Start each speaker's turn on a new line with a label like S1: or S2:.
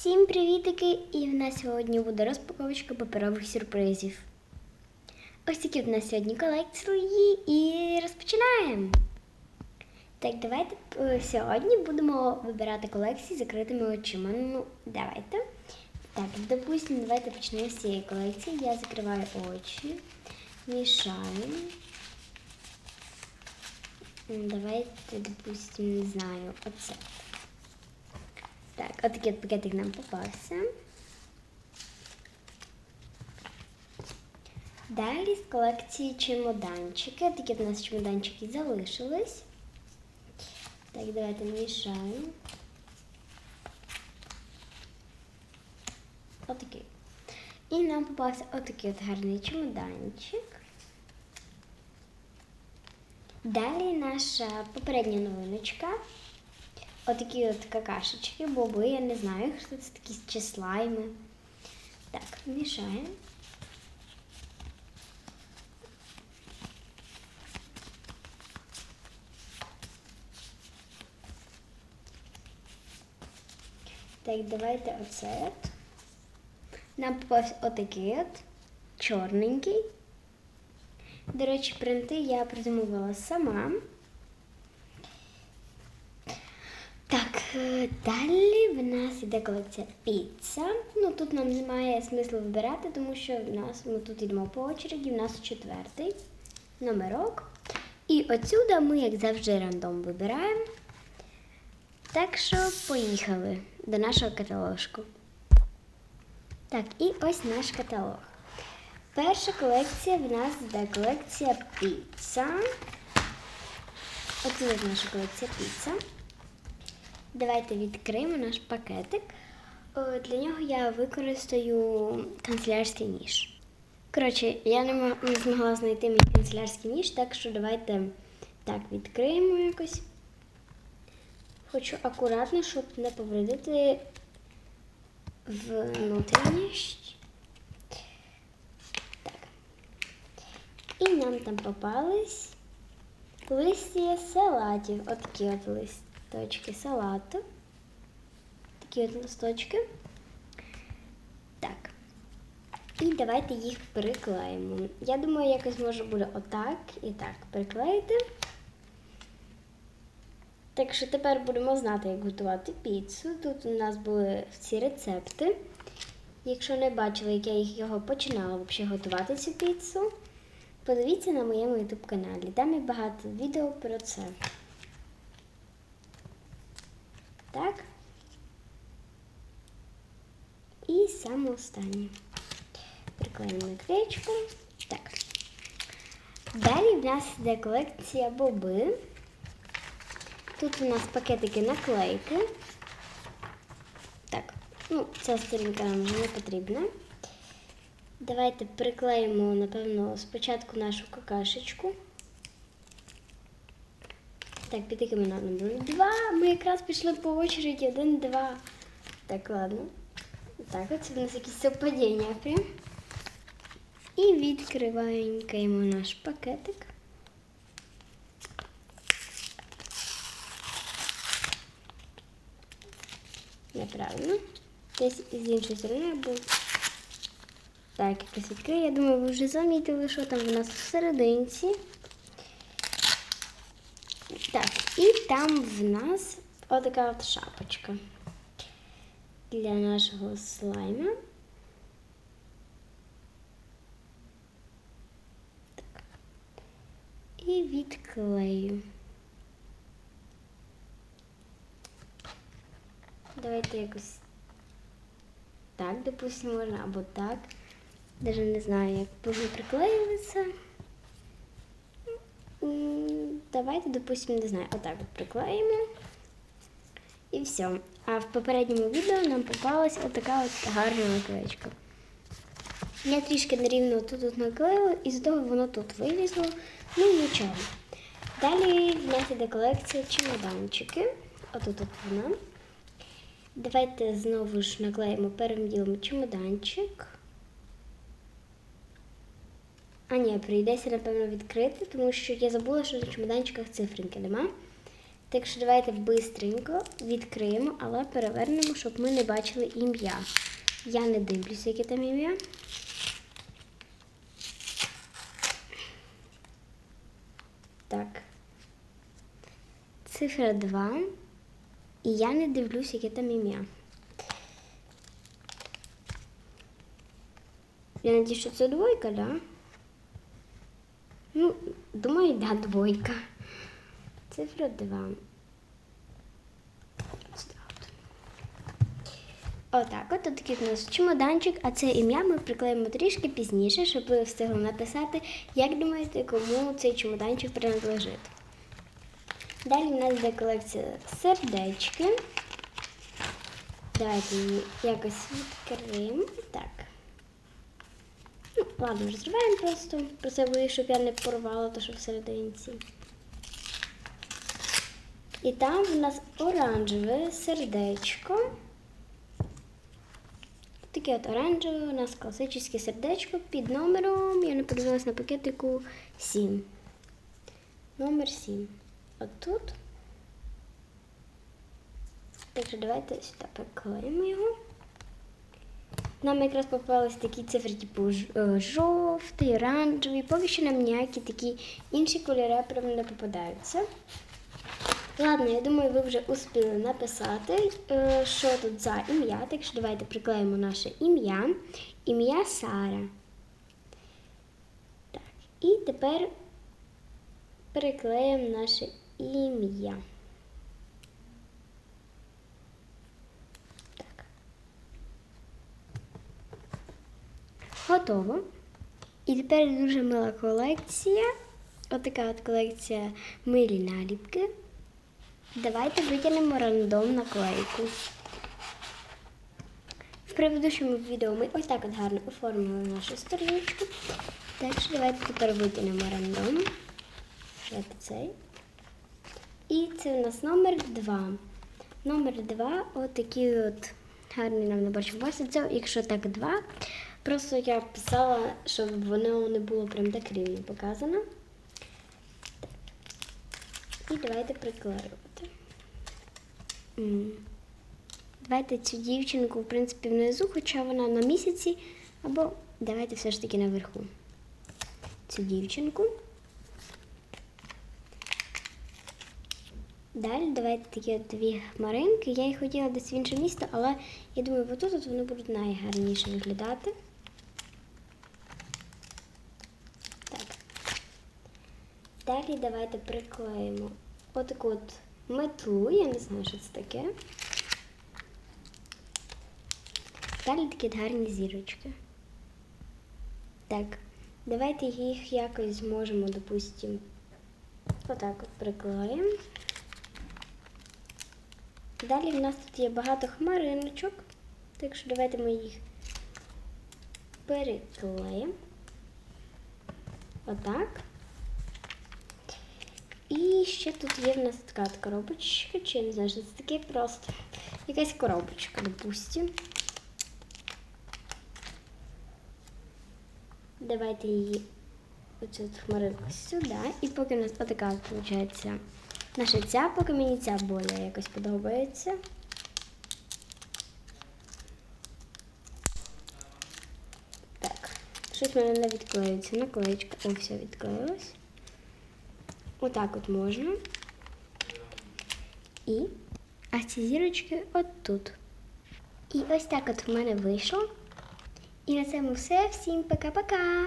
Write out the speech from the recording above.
S1: Всім привітики! І в нас сьогодні буде розпаковочка паперових сюрпризів. Ось такі в нас сьогодні колекції і розпочинаємо. Так, давайте е, сьогодні будемо вибирати колекції з закритими очима. Ну, давайте. Так, допустимо, давайте почнемо з цієї колекції. Я закриваю очі, мішаю. Давайте, допустимо, не знаю, оце. Так, отакий от пакетик нам попався. Далі з колекції чемоданчики. Такі у нас чемоданчики залишились. Так, давайте мішаємо. Отакий. І нам попався отакий от гарний чемоданчик. Далі наша попередня новиночка. Отакі от какашечки, боби, я не знаю, що це такі чи слайми. Так, мішаємо. Так, давайте оце. Нам попався отакий от чорненький. До речі, принти я придумувала сама. Так, е, далі в нас іде колекція піца. Ну тут нам немає смислу вибирати, тому що в нас ми тут йдемо по очереді, в нас четвертий номерок. І отсюди ми, як завжди, рандом вибираємо. Так що поїхали до нашого каталожку. Так, і ось наш каталог. Перша колекція в нас йде колекція піца. Оце наша колекція піца. Давайте відкриємо наш пакетик. Е, Для нього я використаю канцелярський ніж. Коротше, я не, змогла знайти мій канцелярський ніж, так що давайте так відкриємо якось. Хочу акуратно, щоб не повредити внутрішність. Так. І нам там попались листя салатів. Отакі от листочки салату. Такі от листочки. Так. І давайте їх приклеїмо. Я думаю, якось може буде отак і так приклеїти. Так що тепер будемо знати, як готувати піцу. Тут у нас були ці рецепти. Якщо не бачили, як я їх його починала взагалі готувати цю піцу, подивіться на моєму YouTube каналі. Там є багато відео про це. Так. І саме останнє. Приклеїмо наклеєчку. Так. Далі в нас йде колекція боби. Тут у нас пакетики наклейки. Так, ну, ця сторінка нам вже не потрібна. Давайте приклеїмо, напевно, спочатку нашу какашечку. Так, під якими номером? Два. Ми якраз пішли по очереді. Один, два. Так, ладно. Так, оце в нас якісь совпадіння прям. І відкриваємо наш пакетик. Неправильно. Десь з іншої сторони був. Так, якось відкрию. Я думаю, ви вже замітили, що там в нас всерединці. Так, і там в нас отака от шапочка для нашого слайма. Так. І відклею. Давайте якось так, допустимо, або так. Даже не знаю, як це. М, Давайте, допустимо, не знаю, отак от приклеїмо. І все. А в попередньому відео нам попалась отака от гарна наклеєчка. Я трішки нерівно тут наклеїла, і з того воно тут вилізло. Ну нічого. Далі в нас іде колекція чемоданчики. Отут от вона. Давайте знову ж наклеїмо первим чемоданчик. А ні, прийдеться, напевно, відкрити, тому що я забула, що на чемоданчиках цифринки нема. Так що давайте бистренько відкриємо, але перевернемо, щоб ми не бачили ім'я. Я не дивлюся, яке там ім'я. Так. Цифра 2. І я не дивлюсь, яке там ім'я. Я надію, що це двойка, да? Думаю, да, двойка. Цифра 2. Отак, от такий у нас чемоданчик, а це ім'я ми приклеїмо трішки пізніше, щоб ви встигли написати, як думаєте, кому цей чемоданчик принадлежить. Далі в нас йде колекція сердечки. Давайте її якось відкриємо. Так. Ладно, розриваємо просто. Про це боюсь, щоб я не порвала, то що всерединці. І там в нас оранжеве сердечко. Таке от оранжеве, у нас класичне сердечко під номером, я не подивилась на пакетику 7. Номер 7. От тут. Так що давайте сюди приклеїмо його. Нам якраз попались такі цифри, типу е, жовтий, оранжевий. Поки що нам ніякі такі інші кольори прям не попадаються. Ладно, я думаю, ви вже успіли написати, е, що тут за ім'я. Так що давайте приклеїмо наше ім'я. Ім'я Сара. Так, і тепер приклеїмо наше ім'я. Готово. І тепер дуже мила колекція. Отака от колекція милі наліпки. Давайте витягнемо рандом наклейку. В предыдущому відео ми ось так от гарно оформили нашу сторіночку. Так що давайте тепер витягнемо рандом. Давайте цей. І це у нас номер 2. Номер 2 отакі от гарні нам не бачу вас. Це, якщо так 2. Просто я писала, щоб воно не було прям так рівно показано. І давайте приклеювати. Давайте цю дівчинку, в принципі, внизу, хоча вона на місяці, або давайте все ж таки наверху. Цю дівчинку. Далі давайте такі от дві хмаринки. Я їх хотіла десь в інше місто, але я думаю, отут от вони будуть найгарніше виглядати. Далі давайте приклеїмо отаку от метлу, я не знаю, що це таке. Далі такі гарні зірочки. Так, давайте їх якось зможемо, допустимо, отак от приклеїмо. Далі в нас тут є багато хмариночок, так що давайте ми їх переклеїмо. Отак. І ще тут є в нас така коробочка, чи я не знаю, що це таке просто. Якась коробочка, допустим. Давайте її оцю хмаринку сюди. І поки у нас отака виходить наша ця, поки мені ця боля якось подобається. Так, щось в мене не відклеюється. Наклеєчка. О, все відклеїлось. Отак от можна. І. А ці зірочки от тут. І ось так от в мене вийшло. І на цьому все. Всім пока-пока!